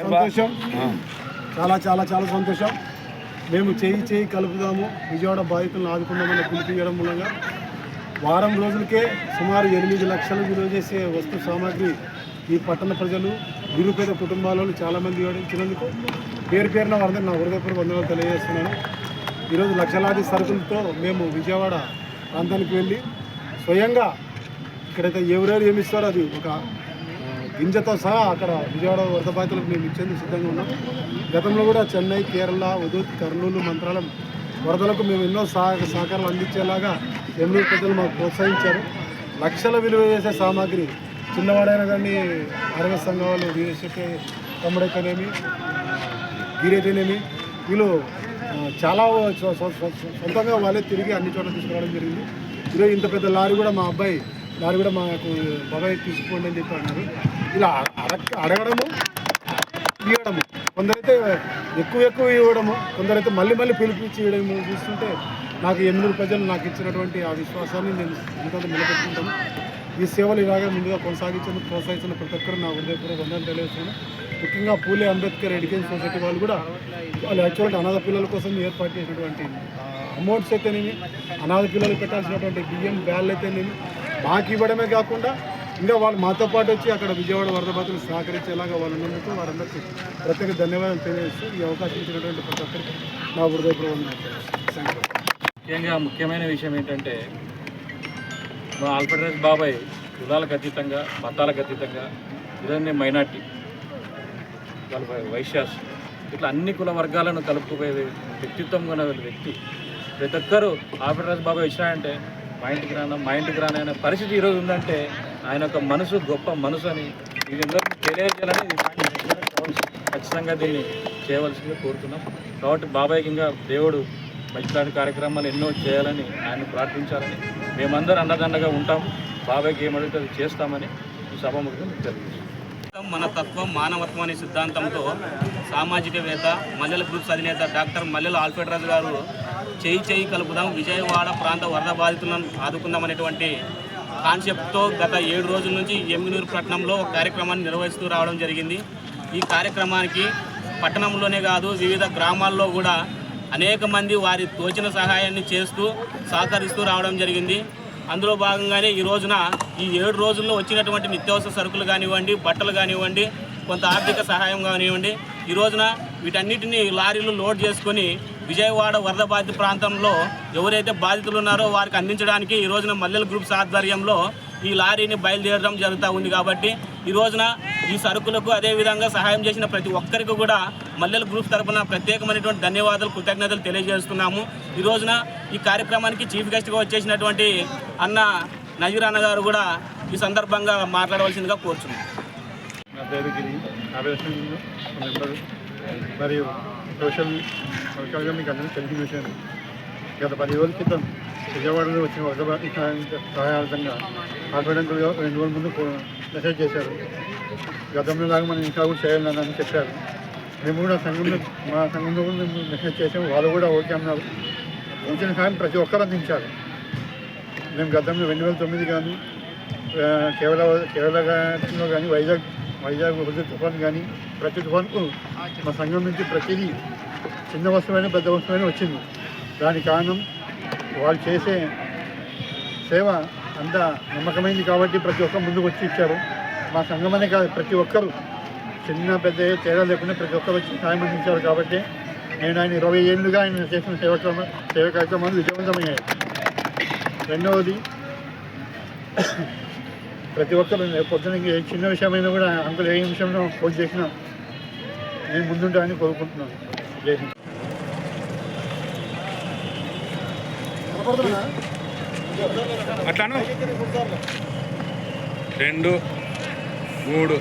సంతోషం. చాలా చాలా చాలా సంతోషం. మేము చేయి చేయి కలుపుదాము. విజయవాడ బాధితులను ఆదుకుందామని పిలిపించడం మూలంగా వారం రోజులకే సుమారు ఎనిమిది లక్షలు విలువ చేసే వస్తు సామాగ్రి ఈ పట్టణ ప్రజలు నిరుపేద కుటుంబాలలో చాలామంది ఇచ్చినందుకు పేరు పేరున వారందరూ నా హృదయపూర్వక వందనాలు తెలియజేస్తున్నాను. ఈరోజు లక్షలాది సరుకులతో మేము విజయవాడ ప్రాంతానికి వెళ్ళి స్వయంగా ఇక్కడైతే ఎవరెవరు ఏమి ఇస్తారో అది ఒక గింజతో సహా అక్కడ విజయవాడ వరద బాధితులకు మేము ఇచ్చేందుకు సిద్ధంగా ఉన్నాం. గతంలో కూడా చెన్నై కేరళ ఉదూత్ కర్నూలు మంత్రాలయం వరదలకు మేము ఎన్నో సహాయక సహకారాలు అందించేలాగా ఎన్నో ప్రజలు మాకు ప్రోత్సహించారు. లక్షల విలువ చేసే సామాగ్రి చిన్నవాడైనా కానీ అరవై సంఘం వాళ్ళు వీరేశెట్టి తమ్ముడైతేనేమి గీరైతేనేమి వీళ్ళు చాలా సొంతంగా వాళ్ళే తిరిగి అన్ని చోట్ల తీసుకురావడం జరిగింది. ఈరోజు ఇంత పెద్ద లారీ కూడా మా అబ్బాయి దాన్ని కూడా మాకు బాబాయ్ తీసుకోండి అని చెప్పి అన్నారు. ఇలా అడగ అడగడము ఇవ్వడము కొందరైతే ఎక్కువ ఎక్కువ ఇవ్వడము కొందరైతే మళ్ళీ మళ్ళీ పిలిపించి ఇవ్వడము చూస్తుంటే నాకు ఎనిమిది ప్రజలు నాకు ఇచ్చినటువంటి ఆ విశ్వాసాన్ని నేను ఎంతో నిలబెట్టుకుంటాను. ఈ సేవలు ఇలాగే ముందుగా కొనసాగించేందుకు ప్రోత్సహిస్తున్న ప్రతి ఒక్కరు నా హృదయపూర్వక వందలు తెలియజేస్తున్నాను. ముఖ్యంగా పూలే అంబేద్కర్ ఎడ్యుకేషన్ సొసైటీ వాళ్ళు కూడా వాళ్ళు యాక్చువల్గా అనాథ పిల్లల కోసం ఏర్పాటు చేసినటువంటి అమౌంట్స్ అయితేనేమి అనాథ పిల్లలు పెట్టాల్సినటువంటి బియ్యం బ్యాళ్ళు అయితేనేమి మాకు ఇవ్వడమే కాకుండా ఇంకా వాళ్ళు మాతో పాటు వచ్చి అక్కడ విజయవాడ వరద బాధలు సహకరించేలాగా వాళ్ళు ఉన్నందుకు వారందరికీ ప్రత్యేక ధన్యవాదాలు తెలియజేస్తూ ఈ అవకాశం ఇచ్చినటువంటి ప్రతి ఒక్కరికి నా హృదయపూర్వక ముఖ్యంగా ముఖ్యమైన విషయం ఏంటంటే మా ఆల్ఫ్రెడ్ బాబాయ్ కులాలకు అతీతంగా మతాలకు అతీతంగా ఇదన్నీ మైనార్టీ వాళ్ళ వైశ్యాస్. ఇట్లా అన్ని కుల వర్గాలను కలుపుకుపోయే వ్యక్తిత్వం ఉన్న వ్యక్తి. ప్రతి ఒక్కరూ ఆల్ఫ్రెడ్ బాబాయ్ వచ్చినాయంటే మా ఇంటికి రాను మా ఇంటికి రాను అనే పరిస్థితి ఈరోజు ఉందంటే ఆయన ఒక మనసు గొప్ప మనసు అని ఇది తెలియజేయాలని ఖచ్చితంగా దీన్ని చేయవలసిందిగా కోరుతున్నాం. కాబట్టి బాబాయ్కి ఇంకా దేవుడు మంచిలాంటి కార్యక్రమాలు ఎన్నో చేయాలని ఆయన ప్రార్థించాలని మేమందరం అన్నదండగా ఉంటాం బాబాయ్కి ఏమడితే అది చేస్తామని ఈ సభాముఖంగా తెలియజేస్తాం మన తత్వం మానవత్వం అనే సిద్ధాంతంతో సామాజికవేత్త మల్లెల గ్రూప్స్ అధినేత డాక్టర్ మల్లెల ఆల్ఫ్రెడ్ రాజు గారు చేయి చేయి కలుపుదాం. విజయవాడ ప్రాంత వరద బాధితులను ఆదుకుందాం అనేటువంటి కాన్సెప్ట్తో గత ఏడు రోజుల నుంచి ఎమ్మినూరు పట్టణంలో ఒక కార్యక్రమాన్ని నిర్వహిస్తూ రావడం జరిగింది. ఈ కార్యక్రమానికి పట్టణంలోనే కాదు వివిధ గ్రామాల్లో కూడా అనేక మంది వారి తోచిన సహాయాన్ని చేస్తూ సహకరిస్తూ రావడం జరిగింది. అందులో భాగంగానే ఈ రోజున ఈ ఏడు రోజుల్లో వచ్చినటువంటి నిత్యావసర సరుకులు కానివ్వండి బట్టలు కానివ్వండి కొంత ఆర్థిక సహాయం కానివ్వండి ఈ రోజున వీటన్నిటిని లారీలు లోడ్ చేసుకొని విజయవాడ వరద బాధిత ప్రాంతంలో ఎవరైతే బాధితులు ఉన్నారో వారికి అందించడానికి ఈ రోజున మల్లెల గ్రూప్స్ ఆధ్వర్యంలో ఈ లారీని బయలుదేరడం జరుగుతూ ఉంది కాబట్టి ఈ రోజున ఈ సరుకులకు అదేవిధంగా సహాయం చేసిన ప్రతి ఒక్కరికి కూడా మల్లెల గ్రూప్ తరపున ప్రత్యేకమైనటువంటి ధన్యవాదాలు కృతజ్ఞతలు తెలియజేస్తున్నాము. ఈ రోజున ఈ కార్యక్రమానికి చీఫ్ గెస్ట్గా వచ్చేసినటువంటి అన్న నజీర్ అన్న గారు కూడా ఈ సందర్భంగా మాట్లాడవలసిందిగా కోరుచున్నాం. మరియు సోషల్ వర్కర్గా మీకు అందరికీ తెలిసిన విషయం గత పది రోజుల క్రితం విజయవాడలో వచ్చిన వరద సహాయార్థంగా ఆపడంకులు రెండు రోజుల ముందు మెసేజ్ చేశారు. గతంలో లాగా మనం ఇంకా కూడా చేయాలని అని చెప్పారు. మేము కూడా సంఘంలో మా సంఘంలో కూడా మేము మెసేజ్ చేసాము వాళ్ళు కూడా ఓకే అన్నారు. ఉంచిన సాయం ప్రతి ఒక్కరు అందించారు. మేము గతంలో రెండు వేల తొమ్మిది కానీ కేరళ కేరళలో కానీ వైజాగ్ వైజాగ్ హుదూ తుఫాన్ కానీ ప్రతి తుఫాన్కు మా సంఘం నుంచి ప్రతిదీ చిన్న వస్తువైనా పెద్ద వస్తువైనా వచ్చింది. దానికి కారణం వాళ్ళు చేసే సేవ అంత నమ్మకమైంది కాబట్టి ప్రతి ఒక్కరు ముందుకు వచ్చి ఇచ్చారు. మా సంఘం అనే కాదు ప్రతి ఒక్కరు చిన్న పెద్ద తేడా లేకుండా ప్రతి ఒక్కరు వచ్చి సాయం అందించారు కాబట్టి నేను ఆయన ఇరవై ఏళ్ళుగా ఆయన చేసిన సేవ సేవ కార్యక్రమాలు విజయవంతమయ్యాయి. రెండవది ప్రతి ఒక్కరు పొద్దున ఏ చిన్న విషయమైనా కూడా అంకులు ఏ విషయంలో పోటీ చేసినా నేను ముందుంటానని కోరుకుంటున్నాను. జై రెండు మూడు.